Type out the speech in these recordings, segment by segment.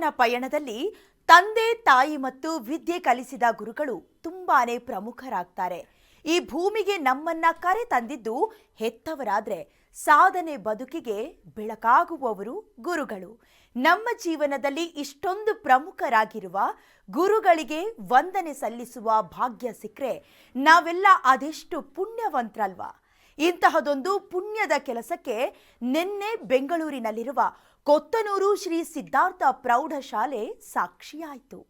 ಜೀವನ ಪಯಣದಲ್ಲಿ ತಂದೆ, ತಾಯಿ ಮತ್ತು ವಿದ್ಯೆ ಕಲಿಸಿದ ಗುರುಗಳು ತುಂಬಾನೇ ಪ್ರಮುಖರಾಗ್ತಾರೆ. ಈ ಭೂಮಿಗೆ ನಮ್ಮನ್ನ ಕರೆ ತಂದಿದ್ದು ಹೆತ್ತವರಾದ್ರೆ ಸಾಧನೆ ಬದುಕಿಗೆ ಬೆಳಕಾಗುವವರು ಗುರುಗಳು. ನಮ್ಮ ಜೀವನದಲ್ಲಿ ಇಷ್ಟೊಂದು ಪ್ರಮುಖರಾಗಿರುವ ಗುರುಗಳಿಗೆ ವಂದನೆ ಸಲ್ಲಿಸುವ ಭಾಗ್ಯ ಸಿಕ್ಕರೆ ನಾವೆಲ್ಲ ಅದೆಷ್ಟು ಪುಣ್ಯವಂತರಲ್ವಾ? ಇಂತಹದೊಂದು ಪುಣ್ಯದ ಕೆಲಸಕ್ಕೆ ನಿನ್ನೆ ಬೆಂಗಳೂರಿನಲ್ಲಿರುವ ಕೊತ್ತನೂರು ಶ್ರೀ ಸಿದ್ಧಾರ್ಥ ಪ್ರೌಢಶಾಲೆ ಸಾಕ್ಷಿಯಾಯಿತು.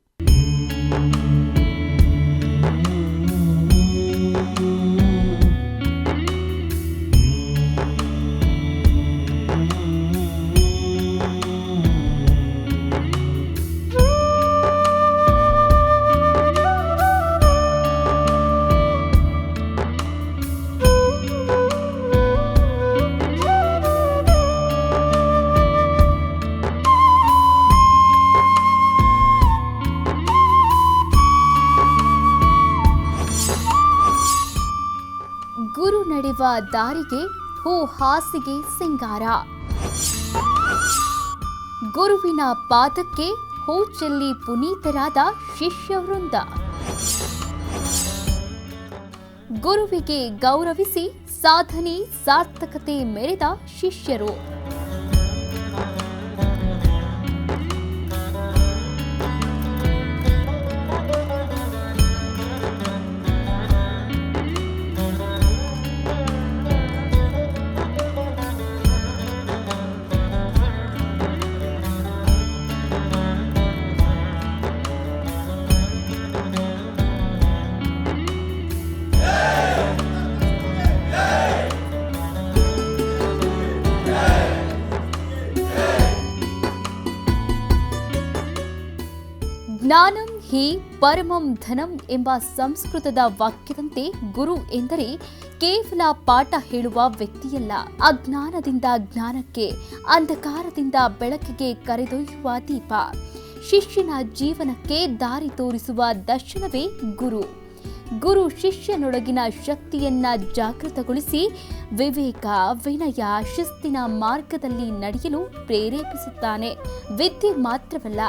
ಗುರು ನಡೆವ ದಾರಿಗೆ ಹೂ ಹಾಸಿಗೆ ಸಿಂಗಾರ. ಗುರುವಿನ ಪಾದಕ್ಕೆ ಹೂ ಚೆಲ್ಲಿ ಪುನೀತರಾದ ಶಿಷ್ಯ ಗುರುವಿಗೆ ಗೌರವಿಸಿ ಸಾಧನೆ ಸಾರ್ಥಕತೆ ಮೆರೆದ ಶಿಷ್ಯರು. ಹಿ ಪರಮಂ ಧನಂ ಎಂಬ ಸಂಸ್ಕೃತದ ವಾಕ್ಯದಂತೆ ಗುರು ಎಂದರೆ ಕೇವಲ ಪಾಠ ಹೇಳುವ ವ್ಯಕ್ತಿಯಲ್ಲ. ಅಜ್ಞಾನದಿಂದ ಜ್ಞಾನಕ್ಕೆ, ಅಂಧಕಾರದಿಂದ ಬೆಳಕಿಗೆ ಕರೆದೊಯ್ಯುವ ದೀಪ. ಶಿಷ್ಯನ ಜೀವನಕ್ಕೆ ದಾರಿ ತೋರಿಸುವ ದರ್ಶನವೇ ಗುರು. ಗುರು ಶಿಷ್ಯನೊಳಗಿನ ಶಕ್ತಿಯನ್ನ ಜಾಗೃತಗೊಳಿಸಿ ವಿವೇಕ ವಿನಯ ಶಿಸ್ತಿನ ಮಾರ್ಗದಲ್ಲಿ ನಡೆಯಲು ಪ್ರೇರೇಪಿಸುತ್ತಾನೆ. ವಿದ್ಯೆ ಮಾತ್ರವಲ್ಲ,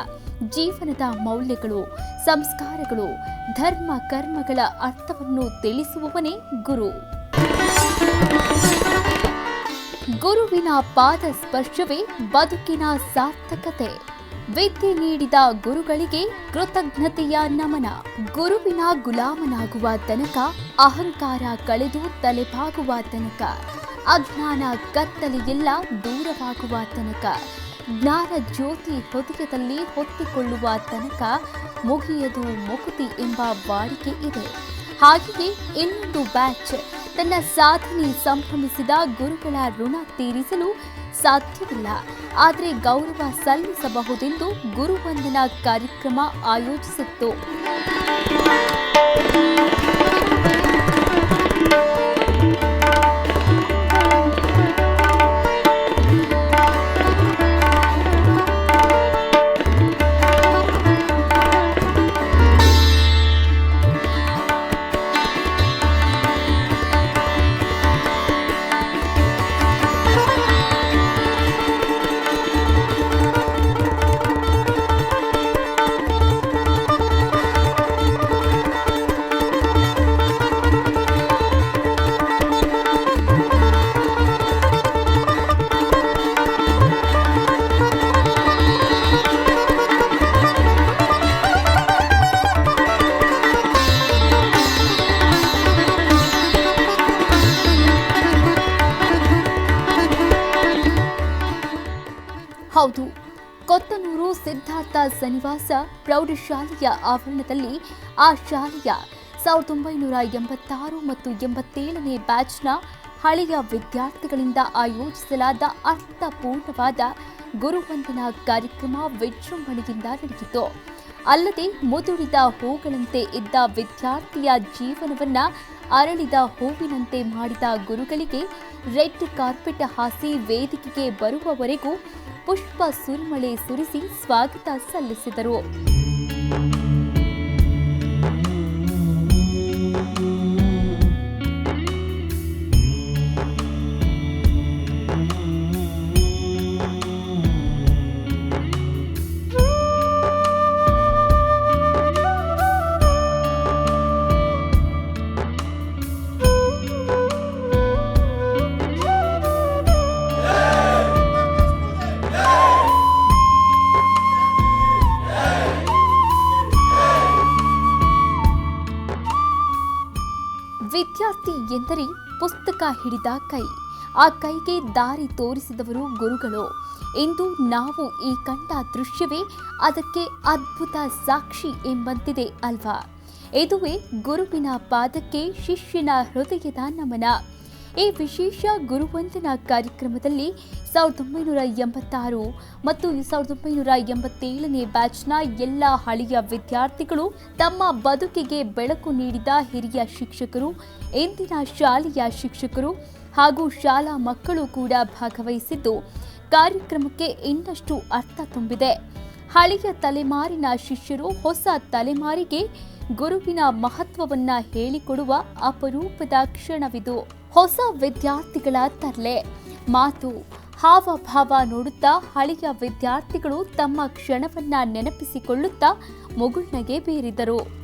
ಜೀವನದ ಮೌಲ್ಯಗಳು, ಸಂಸ್ಕಾರಗಳು, ಧರ್ಮ ಕರ್ಮಗಳ ಅರ್ಥವನ್ನು ತಿಳಿಸುವವನೇ ಗುರು. ಗುರುವಿನ ಪಾದ ಸ್ಪರ್ಶವೇ ಬದುಕಿನ ಸಾರ್ಥಕತೆ. ವಿದ್ಯೆ ನೀಡಿದ ಗುರುಗಳಿಗೆ ಕೃತಜ್ಞತೆಯ ನಮನ. ಗುರುವಿನ ಗುಲಾಮನಾಗುವ ತನಕ, ಅಹಂಕಾರ ಕಳೆದು ತಲೆಬಾಗುವ ತನಕ, ಅಜ್ಞಾನ ಕತ್ತಲೆಯೆಲ್ಲ ದೂರವಾಗುವ ತನಕ, ಜ್ಞಾನ ಜ್ಯೋತಿ ಹೃದಯದಲ್ಲಿ ಹೊತ್ತಿಕೊಳ್ಳುವ ತನಕ ಮುಗಿಯದು ಮುಕುತಿ ಎಂಬ ಬಾಡಿಕೆ ಇದೆ. ಹಾಗೆಯೇ ಇನ್ನೊಂದು ಬ್ಯಾಚ್, ತನ್ನ ಸಾಧನೆ ಸಂಭ್ರಮಿಸಿದ ಗುರುಗಳ ಋಣ ತೀರಿಸಲು ಸಾಧ್ಯವಿಲ್ಲ. ಆದರೆ ಗೌರವ ಸಲ್ಲಿಸಬಹುದೆಂದು ಗುರುವಂದನಾ ಕಾರ್ಯಕ್ರಮ ಆಯೋಜಿಸಿತ್ತು. ಹೌದು. ಕೊತ್ತನೂರು ಸಿದ್ಧಾರ್ಥ ಸನಿವಾಸ ಪ್ರೌಢಶಾಲೆಯ ಆವರಣದಲ್ಲಿ ಆ ಶಾಲೆಯ ಸಾವಿರದ ಒಂಬೈನೂರ ಎಂಬತ್ತಾರು ಮತ್ತು ಎಂಬತ್ತೇಳನೇ ಬ್ಯಾಚ್ನ ಹಳೆಯ ವಿದ್ಯಾರ್ಥಿಗಳಿಂದ ಆಯೋಜಿಸಲಾದ ಅರ್ಥಪೂರ್ಣವಾದ ಗುರುವಂದನಾ ಕಾರ್ಯಕ್ರಮ ವಿಜೃಂಭಣೆಯಿಂದ ನಡೆಯಿತು. ಅಲ್ಲದೆ ಮುದುಡಿದ ಹೂಗಳಂತೆ ಇದ್ದ ವಿದ್ಯಾರ್ಥಿಯ ಜೀವನವನ್ನ ಅರಳಿದ ಹೂವಿನಂತೆ ಮಾಡಿದ ಗುರುಗಳಿಗೆ ರೆಡ್ ಕಾರ್ಪೆಟ್ ಹಾಸಿ ವೇದಿಕೆಗೆ ಬರುವವರೆಗೂ ಪುಷ್ಪ ಸುರಿಮಳೆ ಸುರಿಸಿ ಸ್ವಾಗತ ಸಲ್ಲಿಸಿದರು. ಹಿಡಿದ ಕೈ. ಆ ಕೈಗೆ ದಾರಿ ತೋರಿಸಿದವರು ಗುರುಗಳು. ಎಂದು ನಾವು ಈ ಕಂಡ ದೃಶ್ಯವೇ ಅದಕ್ಕೆ ಅದ್ಭುತ ಸಾಕ್ಷಿ ಎಂಬಂತಿದೆ ಅಲ್ವಾ? ಇದುವೇ ಗುರುವಿನ ಪಾದಕ್ಕೆ ಶಿಷ್ಯನ ಹೃದಯದ ನಮನ. ಈ ವಿಶೇಷ ಗುರುವಂದನಾ ಕಾರ್ಯಕ್ರಮದಲ್ಲಿ ಸಾವಿರದ ಒಂಬೈನೂರ ಎಂಬತ್ತಾರು ಮತ್ತು ಸಾವಿರದ ಒಂಬೈನೂರ ಎಂಬತ್ತೇಳನೇ ಬ್ಯಾಚ್ನ ಎಲ್ಲ ಹಳೆಯ ವಿದ್ಯಾರ್ಥಿಗಳು ತಮ್ಮ ಬದುಕಿಗೆ ಬೆಳಕು ನೀಡಿದ ಹಿರಿಯ ಶಿಕ್ಷಕರು, ಇಂದಿನ ಶಾಲೆಯ ಶಿಕ್ಷಕರು ಹಾಗೂ ಶಾಲಾ ಮಕ್ಕಳು ಕೂಡ ಭಾಗವಹಿಸಿದ್ದು, ಕಾರ್ಯಕ್ರಮಕ್ಕೆ ಇನ್ನಷ್ಟು ಅರ್ಥ ತುಂಬಿದೆ. ಹಳೆಯ ತಲೆಮಾರಿನ ಶಿಷ್ಯರು ಹೊಸ ತಲೆಮಾರಿಗೆ ಗುರುವಿನ ಮಹತ್ವವನ್ನು ಹೇಳಿಕೊಡುವ ಅಪರೂಪದ ಕ್ಷಣವಿದು. ಹೊಸ ವಿದ್ಯಾರ್ಥಿಗಳ ತರಲೆ. ಮಾತು ಹಾವಭಾವ ನೋಡುತ್ತಾ ಹಳೆಯ ವಿದ್ಯಾರ್ಥಿಗಳು ತಮ್ಮ ಕ್ಷಣವನ್ನ ನೆನಪಿಸಿಕೊಳ್ಳುತ್ತಾ ಮುಗುಳ್ನಗೆ ಬೀರಿದರು.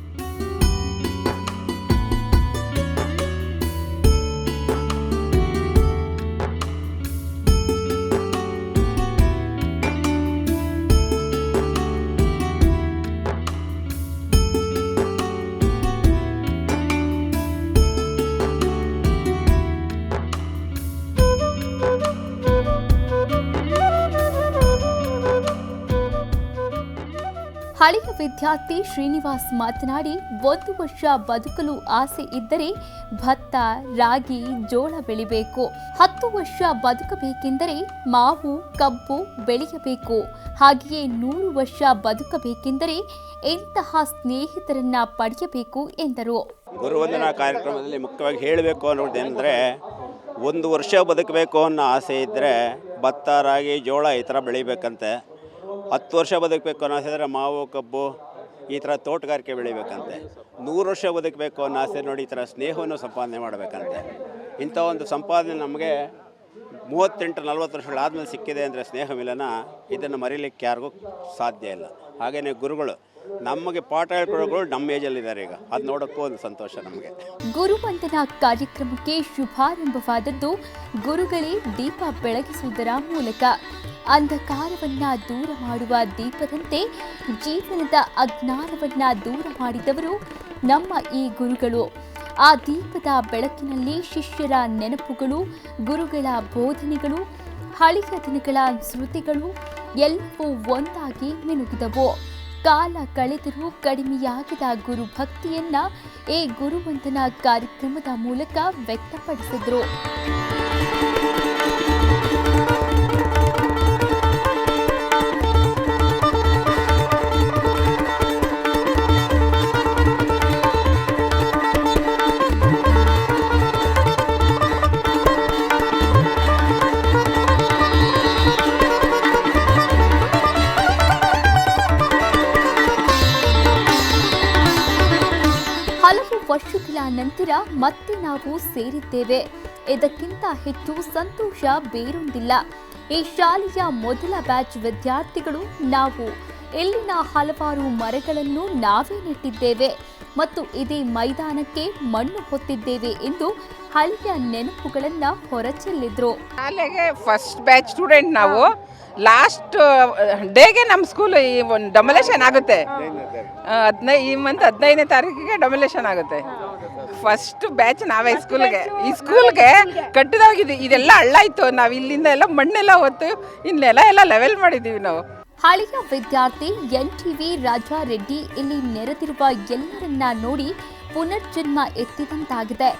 ಹಳೆಯ ವಿದ್ಯಾರ್ಥಿ ಶ್ರೀನಿವಾಸ್ ಮಾತನಾಡಿ, ಒಂದು ವರ್ಷ ಬದುಕಲು ಆಸೆ ಇದ್ದರೆ ಭತ್ತ, ರಾಗಿ, ಜೋಳ ಬೆಳಿಬೇಕು. ಹತ್ತು ವರ್ಷ ಬದುಕಬೇಕೆಂದರೆ ಮಾವು, ಕಬ್ಬು ಬೆಳೆಯಬೇಕು. ಹಾಗೆಯೇ ನೂರು ವರ್ಷ ಬದುಕಬೇಕೆಂದರೆ ಎಂತಹ ಸ್ನೇಹಿತರನ್ನ ಪಡೆಯಬೇಕು ಎಂದರು. ಗುರುವಂದನಾ ಕಾರ್ಯಕ್ರಮದಲ್ಲಿ ಮುಖ್ಯವಾಗಿ ಹೇಳಬೇಕು ಅನ್ನೋದೇನೆಂದರೆ ಒಂದು ವರ್ಷ ಬದುಕಬೇಕು ಅನ್ನೋ ಆಸೆ ಇದ್ದರೆ ಭತ್ತ, ರಾಗಿ, ಜೋಳ ಈ ಥರ ಬೆಳಿಬೇಕಂತೆ. ಹತ್ತು ವರ್ಷ ಬದುಕಬೇಕು ಅನ್ನೋ ಆಸೆ ಮಾವು, ಕಬ್ಬು ಈ ಥರ ತೋಟಗಾರಿಕೆ ಬೆಳಿಬೇಕಂತೆ. ನೂರು ವರ್ಷ ಬದುಕಬೇಕು ಅನ್ನೋ ಆಸೆ ನೋಡಿ ಈ ಥರ ಸ್ನೇಹವನ್ನು ಸಂಪಾದನೆ ಮಾಡಬೇಕಂತೆ. ಇಂಥ ಒಂದು ಸಂಪಾದನೆ ನಮಗೆ ಮೂವತ್ತೆಂಟು, ನಲ್ವತ್ತು ವರ್ಷಗಳಾದಮೇಲೆ ಸಿಕ್ಕಿದೆ ಅಂದರೆ ಸ್ನೇಹ ಮಿಲನ ಇದನ್ನು ಮರೀಲಿಕ್ಕೆ ಯಾರಿಗೂ ಸಾಧ್ಯ ಇಲ್ಲ. ಹಾಗೆಯೇ ಗುರುಗಳು, ನಮಗೆ ಪಾಠ ಹೇಳ್ಕೊಡೋಗಳು ನಮ್ಮ ಏಜಲ್ಲಿದ್ದಾರೆ ಈಗ. ಅದು ನೋಡೋಕ್ಕೂ ಒಂದು ಸಂತೋಷ ನಮಗೆ. ಗುರುವಂದನಾ ಕಾರ್ಯಕ್ರಮಕ್ಕೆ ಶುಭಾರಂಭವಾದದ್ದು ಗುರುಗಳೇ ದೀಪ ಬೆಳಗಿಸುವುದರ ಮೂಲಕ. ಅಂಧಕಾರವನ್ನ ದೂರ ಮಾಡುವ ದೀಪದಂತೆ ಜೀವನದ ಅಜ್ಞಾನವನ್ನ ದೂರ ಮಾಡಿದವರು ನಮ್ಮ ಈ ಗುರುಗಳು. ಆ ದೀಪದ ಬೆಳಕಿನಲ್ಲಿ ಶಿಷ್ಯರ ನೆನಪುಗಳು, ಗುರುಗಳ ಬೋಧನೆಗಳು, ಹಳೆಯ ದಿನಗಳ ಸ್ಮೃತಿಗಳು ಎಲ್ಲವೂ ಒಂದಾಗಿ ಮಿನುಗಿದವು. ಕಾಲ ಕಳೆದರೂ ಕಡಿಮೆಯಾಗದ ಗುರು ಭಕ್ತಿಯನ್ನ ಈ ಗುರುವಂದನ ಕಾರ್ಯಕ್ರಮದ ಮೂಲಕ ವ್ಯಕ್ತಪಡಿಸಿದ್ರು. ನಂತರ ಮತ್ತೆ ನಾವು ಸೇರಿದ್ದೇವೆ. ಇದಕ್ಕಿಂತ ಹೆಚ್ಚು ಸಂತೋಷ ಬೇರೊಂದಿಲ್ಲ. ಈ ಶಾಲೆಯ ಮೊದಲ ಬ್ಯಾಚ್ ವಿದ್ಯಾರ್ಥಿಗಳು ನಾವು. ಇಲ್ಲಿನ ಹಲವಾರು ಮರಗಳನ್ನು ನಾವೇ ನೆಟ್ಟಿದ್ದೇವೆ ಮತ್ತು ಇದೇ ಮೈದಾನಕ್ಕೆ ಮಣ್ಣು ಹೊತ್ತಿದ್ದೇವೆ ಎಂದು ಹಳೆಯ ನೆನಪುಗಳನ್ನ ಹೊರಚೆಲ್ಲಿದ್ರು. ಶಾಲೆಗೆ ಫಸ್ಟ್ ಬ್ಯಾಚ್ ಸ್ಟೂಡೆಂಟ್ ನಾವು. ಲಾಸ್ಟ್ ಡೇಗೆ ನಮ್ಮ ಸ್ಕೂಲ್ ಈ ಒಂದು ಡೊಮಲೇಷನ್ ಆಗುತ್ತೆ. ಹದಿನೈದು ಈ ಮಂತ್ ಹದಿನೈದನೇ ತಾರೀಕಿಗೆ ಡೊಮಲೇಷನ್ ಆಗುತ್ತೆ. ಫಸ್ಟ್ ಬ್ಯಾಚ್ ನಾವೇ ಸ್ಕೂಲ್ಗೆ ಈ ಸ್ಕೂಲ್ಗೆ ಕಟ್ಟದಾಗಿದೆ ಇದೆಲ್ಲ ಹಳ್ಳಾಯ್ತು ಇತ್ತು. ನಾವು ಇಲ್ಲಿಂದ ಎಲ್ಲ ಮಣ್ಣೆಲ್ಲ ಹೊತ್ತು ಇನ್ನೆಲ್ಲ ಎಲ್ಲ ಲೆವೆಲ್ ಮಾಡಿದ್ದೀವಿ ನಾವು. ಹಳೆಯ ವಿದ್ಯಾರ್ಥಿ ಎನ್ ಟಿವಿ ರಾಜಾ ರೆಡ್ಡಿ ಇಲ್ಲಿ ನೆರೆದಿರುವ ಎಲ್ಲರನ್ನ ನೋಡಿ ಪುನರ್ಜನ್ಮ ಎತ್ತಿದಂತಾಗಿದೆ.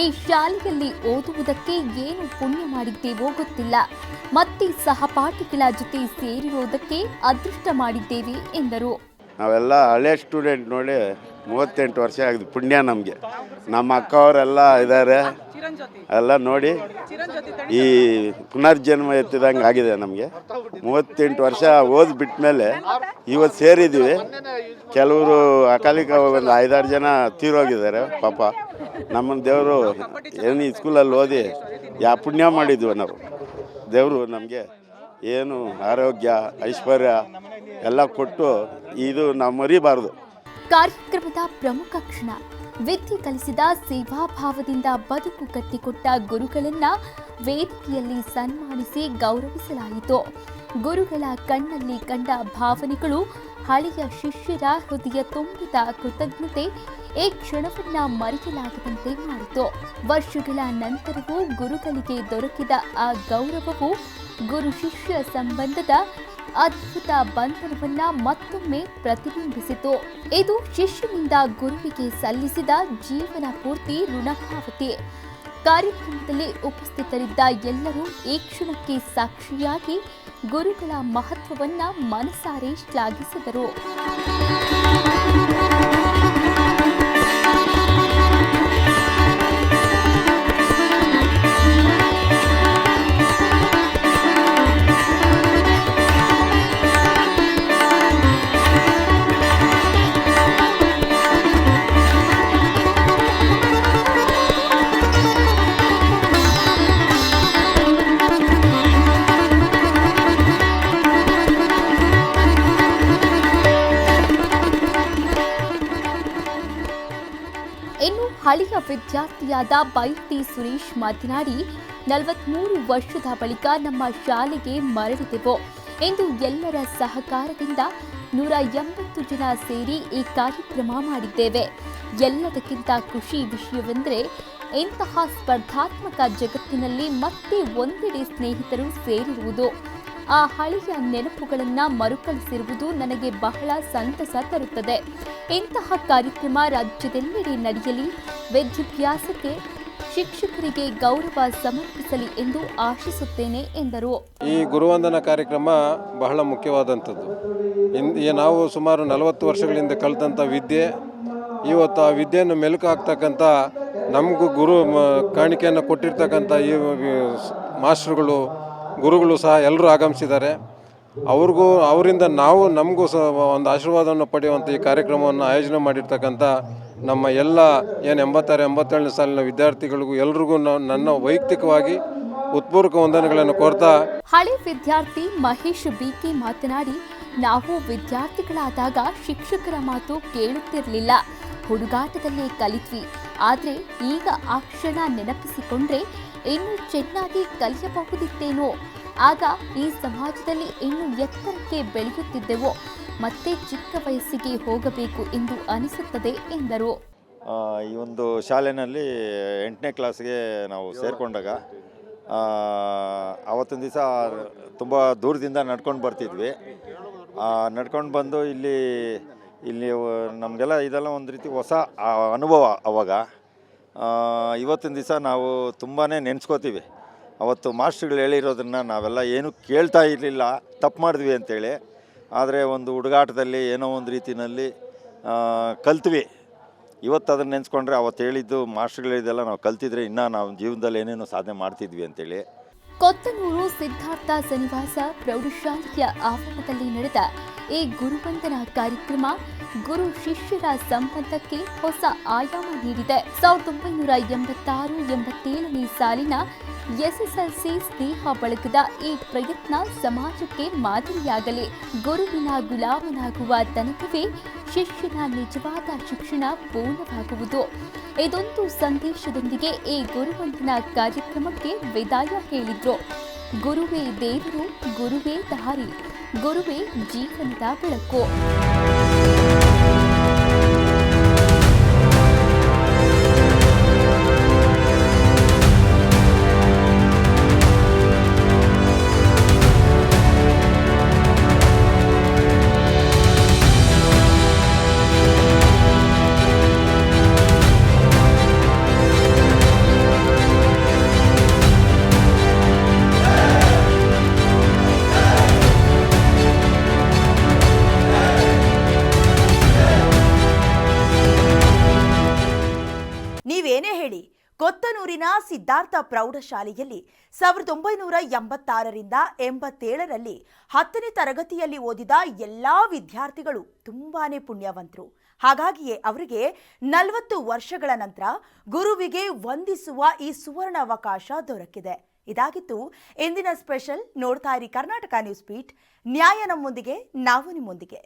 ಈ ಶಾಲೆಯಲ್ಲಿ ಓದುವುದಕ್ಕೆ ಏನು ಪುಣ್ಯ ಮಾಡಿದ್ದೇವೋ ಗೊತ್ತಿಲ್ಲ. ಮತ್ತೆ ಸಹಪಾಠಿಗಳ ಜೊತೆ ಸೇರಿರೋದಕ್ಕೆ ಅದೃಷ್ಟ ಮಾಡಿದ್ದೇವೆ ಎಂದರು. ನಾವೆಲ್ಲ ಹಳೆ ಸ್ಟೂಡೆಂಟ್ ನೋಡಿ ಮೂವತ್ತೆಂಟು ವರ್ಷ ಆಗಿದೆ, ಪುಣ್ಯ ನಮಗೆ. ನಮ್ಮ ಅಕ್ಕವರೆಲ್ಲ ಇದ್ದಾರೆ. ಎಲ್ಲ ನೋಡಿ, ಈ ಪುನರ್ಜನ್ಮ ಎತ್ತಿದಂಗೆ ಆಗಿದೆ ನಮಗೆ. ಮೂವತ್ತೆಂಟು ವರ್ಷ ಓದಿ ಬಿಟ್ಮೇಲೆ ಇವತ್ತು ಸೇರಿದ್ದೀವಿ. ಕೆಲವರು ಅಕಾಲಿಕ ಒಂದು ಐದಾರು ಜನ ತೀರೋಗಿದ್ದಾರೆ, ಪಾಪ. ನಮ್ಮ ದೇವರು ಏನು ಈ ಸ್ಕೂಲಲ್ಲಿ ಓದಿ, ಯಾ ಪುಣ್ಯ ಮಾಡಿದ್ವಿ ನಾವು. ದೇವರು ನಮಗೆ ಏನು ಆರೋಗ್ಯ, ಐಶ್ವರ್ಯ ಎಲ್ಲ ಕೊಟ್ಟು ಇದು ನಾವು ಮರಿಬಾರ್ದು. ಕಾರ್ಯಕ್ರಮದ ಪ್ರಮುಖ ಕ್ಷಣ. ವಿದ್ಯೆ ಕಲಿಸಿದ ಸೇವಾಭಾವದಿಂದ ಬದುಕು ಕಟ್ಟಿಕೊಟ್ಟ ಗುರುಗಳನ್ನ ವೇದಿಕೆಯಲ್ಲಿ ಸನ್ಮಾನಿಸಿ ಗೌರವಿಸಲಾಯಿತು. ಗುರುಗಳ ಕಣ್ಣಲ್ಲಿ ಕಂಡ ಭಾವನೆಗಳು ಹಳೆಯ ಶಿಷ್ಯರ ಹೃದಯ ತುಂಬಿದ ಕೃತಜ್ಞತೆ ಈ ಕ್ಷಣವನ್ನ ಮರೆಯಲಾಗದಂತೆ ಮಾಡಿತು. ವರ್ಷಗಳ ನಂತರವೂ ಗುರುಗಳಿಗೆ ದೊರಕಿದ ಆ ಗೌರವವು ಗುರು ಶಿಷ್ಯ ಸಂಬಂಧದ ಅದ್ಭುತ ಬಂಧನವನ್ನ ಮತ್ತೊಮ್ಮೆ ಪ್ರತಿಬಿಂಬಿಸಿತು. ಇದು ಶಿಷ್ಯನಿಂದ ಗುರುವಿಗೆ ಸಲ್ಲಿಸಿದ ಜೀವನ ಪೂರ್ತಿ ಋಣಭಾವತಿ. ಕಾರ್ಯಕ್ರಮದಲ್ಲಿ ಉಪಸ್ಥಿತರಿದ್ದ ಎಲ್ಲರೂ ಈ ಕ್ಷಣಕ್ಕೆ ಸಾಕ್ಷಿಯಾಗಿ ಗುರುಗಳ ಮಹತ್ವವನ್ನ ಮನಸಾರೆ ಶ್ಲಾಘಿಸಿದರು. ವಿದ್ಯಾರ್ಥಿಯಾದ ಬೈತಿ ಸುರೇಶ್ ಮಾತನಾಡಿ, ನಲವತ್ಮೂರು ವರ್ಷದ ಬಳಿಕ ನಮ್ಮ ಶಾಲೆಗೆ ಮರಳಿದೆವು. ಎಂದು ಎಲ್ಲರ ಸಹಕಾರದಿಂದ ನೂರ ಎಂಬತ್ತು ಜನ ಸೇರಿ ಈ ಕಾರ್ಯಕ್ರಮ ಮಾಡಿದ್ದೇವೆ. ಎಲ್ಲದಕ್ಕಿಂತ ಖುಷಿ ವಿಷಯವೆಂದರೆ, ಇಂತಹ ಸ್ಪರ್ಧಾತ್ಮಕ ಜಗತ್ತಿನಲ್ಲಿ ಮತ್ತೆ ಒಂದೆಡೆ ಸ್ನೇಹಿತರು ಸೇರಿರುವುದು. ಆ ಹಳೆಯ ನೆನಪುಗಳನ್ನು ಮರುಕಳಿಸಿರುವುದು ನನಗೆ ಬಹಳ ಸಂತಸ ತರುತ್ತದೆ. ಇಂತಹ ಕಾರ್ಯಕ್ರಮ ರಾಜ್ಯದೆಲ್ಲೆಡೆ ನಡೆಯಲಿ, ವಿದ್ಯಾಭ್ಯಾಸಕ್ಕೆ ಶಿಕ್ಷಕರಿಗೆ ಗೌರವ ಸಮರ್ಪಿಸಲಿ ಎಂದು ಆಶಿಸುತ್ತೇನೆ, ಎಂದರು. ಈ ಗುರುವಂದನ ಕಾರ್ಯಕ್ರಮ ಬಹಳ ಮುಖ್ಯವಾದಂಥದ್ದು. ನಾವು ಸುಮಾರು ನಲವತ್ತು ವರ್ಷಗಳಿಂದ ಕಲಿತಂಥ ವಿದ್ಯೆ, ಇವತ್ತು ಆ ವಿದ್ಯೆಯನ್ನು ಮೆಲುಕು ಹಾಕ್ತಕ್ಕಂಥ ನಮಗೂ ಗುರು ಕಾಣಿಕೆಯನ್ನು ಕೊಟ್ಟಿರ್ತಕ್ಕಂಥ ಈ ಮಾಸ್ಟ್ರುಗಳು ಗುರುಗಳು ಸಹ ಎಲ್ಲರೂ ಆಗಮಿಸಿದ್ದಾರೆ. ಅವ್ರಿಗೂ, ಅವರಿಂದ ನಾವು, ನಮಗೂ ಸಹ ಒಂದು ಆಶೀರ್ವಾದವನ್ನು ಪಡೆಯುವಂಥ ಈ ಕಾರ್ಯಕ್ರಮವನ್ನು ಆಯೋಜನೆ ಮಾಡಿರ್ತಕ್ಕಂಥ ನಮ್ಮ ಎಲ್ಲ ಏನು ಎಂಬತ್ತಾರು, ಎಂಬತ್ತೇಳನೇ ಸಾಲಿನ ವಿದ್ಯಾರ್ಥಿಗಳಿಗೂ ಎಲ್ರಿಗೂ ನಾನು ನನ್ನ ವೈಯಕ್ತಿಕವಾಗಿ ಉತ್ಪೂರ್ವಕ ವಂದನೆಗಳನ್ನು ಕೋರ್ತಾ ಹಳೆ ವಿದ್ಯಾರ್ಥಿ ಮಹೇಶ್ ಬಿಕೆ ಮಾತನಾಡಿ, ನಾವು ವಿದ್ಯಾರ್ಥಿಗಳಾದಾಗ ಶಿಕ್ಷಕರ ಮಾತು ಕೇಳುತ್ತಿರಲಿಲ್ಲ. ಹುಡುಗಾಟದಲ್ಲೇ ಕಲಿತ್ವಿ. ಆದರೆ ಈಗ ಆ ಕ್ಷಣ ನೆನಪಿಸಿಕೊಂಡ್ರೆ ಇನ್ನೂ ಚೆನ್ನಾಗಿ ಕಲಿಯಬಹುದಿತ್ತೇನೋ? ಆಗ ಈ ಸಮಾಜದಲ್ಲಿ ಇನ್ನೂ ಎತ್ತರಕ್ಕೆ ಬೆಳೆಯುತ್ತಿದ್ದೆವೋ? ಮತ್ತೆ ಚಿಕ್ಕ ವಯಸ್ಸಿಗೆ ಹೋಗಬೇಕು ಎಂದು ಅನಿಸುತ್ತದೆ ಎಂದರು. ಈ ಒಂದು ಶಾಲೆಯಲ್ಲಿ ಎಂಟನೇ ಕ್ಲಾಸ್ಗೆ ನಾವು ಸೇರಿಕೊಂಡಾಗ ಆವತ್ತಿನ ದಿವಸ ತುಂಬ ದೂರದಿಂದ ನಡ್ಕೊಂಡು ಬರ್ತಿದ್ವಿ. ನಡ್ಕೊಂಡು ಬಂದು ಇಲ್ಲಿ ಇಲ್ಲಿ ನಮಗೆಲ್ಲ ಇದೆಲ್ಲ ಒಂದು ರೀತಿ ಹೊಸ ಅನುಭವ ಅವಾಗ. ಇವತ್ತಿನ ದಿವಸ ನಾವು ತುಂಬಾ ನೆನೆಸ್ಕೋತೀವಿ. ಅವತ್ತು ಮಾಸ್ಟ್ರುಗಳು ಹೇಳಿರೋದನ್ನು ನಾವೆಲ್ಲ ಏನೂ ಕೇಳ್ತಾ ಇರಲಿಲ್ಲ, ತಪ್ಪು ಮಾಡಿದ್ವಿ ಅಂತೇಳಿ. ಆದರೆ ಒಂದು ಹುಡುಗಾಟದಲ್ಲಿ ಏನೋ ಒಂದು ರೀತಿಯಲ್ಲಿ ಕಲ್ತ್ವಿ. ಇವತ್ತು ಅದನ್ನು ನೆನೆಸ್ಕೊಂಡ್ರೆ ಅವತ್ತು ಹೇಳಿದ್ದು ಮಾಸ್ಟ್ರುಗಳಿದೆಲ್ಲ ನಾವು ಕಲ್ತಿದ್ರೆ ಇನ್ನೂ ನಾವು ಜೀವನದಲ್ಲಿ ಏನೇನೋ ಸಾಧನೆ ಮಾಡ್ತಿದ್ವಿ ಅಂತೇಳಿ. ಕೊತ್ತನೂರು ಸಿದ್ಧಾರ್ಥ ಸನಿವಾಸ ಪ್ರೌಢಶಾಲೆಯ ಆವರಣದಲ್ಲಿ ನಡೆದ ಈ ಗುರುವಂದನಾ ಕಾರ್ಯಕ್ರಮ ಗುರು ಶಿಷ್ಯರ ಸಂಬಂಧಕ್ಕೆ ಹೊಸ ಆಯಾಮ ನೀಡಿದೆ. ಸಾವಿರದ ಒಂಬೈನೂರ ಎಂಬತ್ತಾರು ಎಂಬತ್ತೇಳನೇ ಸಾಲಿನ ಎಸ್ಎಸ್ಎಲ್ಸಿ ಸ್ನೇಹ ಬಳಗದ ಈ ಪ್ರಯತ್ನ ಸಮಾಜಕ್ಕೆ ಮಾದರಿಯಾಗಲಿ. ಗುರುವಿನ ಗುಲಾಮನಾಗುವ ತನಕವೇ ಶಿಷ್ಯನ ನಿಜವಾದ ಶಿಕ್ಷಣ ಪೂರ್ಣವಾಗುವುದು. ಇದೊಂದು ಸಂದೇಶದೊಂದಿಗೆ ಈ ಗುರುವಂದಿನ ಕಾರ್ಯಕ್ರಮಕ್ಕೆ ವಿದಾಯ ಹೇಳಿದ್ರು. ಗುರುವೇ ದೇವರು, ಗುರುವೇ ದಾರಿ, ಗುರುವೇ ಜೀವನದ ಬೆಳಕು. ಸಿದ್ಧಾರ್ಥ ಪ್ರೌಢಶಾಲೆಯಲ್ಲಿ ಸಾವಿರದ ಒಂಬೈನೂರ ಎಂಬತ್ತಾರರಿಂದ ಎಂಬತ್ತೇಳರಲ್ಲಿ ಹತ್ತನೇ ತರಗತಿಯಲ್ಲಿ ಓದಿದ ಎಲ್ಲಾ ವಿದ್ಯಾರ್ಥಿಗಳು ತುಂಬಾನೇ ಪುಣ್ಯವಂತರು. ಹಾಗಾಗಿಯೇ ಅವರಿಗೆ ನಲವತ್ತು ವರ್ಷಗಳ ನಂತರ ಗುರುವಿಗೆ ವಂದಿಸುವ ಈ ಸುವರ್ಣಾವಕಾಶ ದೊರಕಿದೆ. ಇದಾಗಿತ್ತು ಇಂದಿನ ಸ್ಪೆಷಲ್ ನೋಡ್ತಾ ಇರಿ ಕರ್ನಾಟಕ ನ್ಯೂಸ್ ಪೀಟ್. ನ್ಯಾಯ ನಮ್ಮೊಂದಿಗೆ, ನಾವು ನಿಮ್ಮೊಂದಿಗೆ.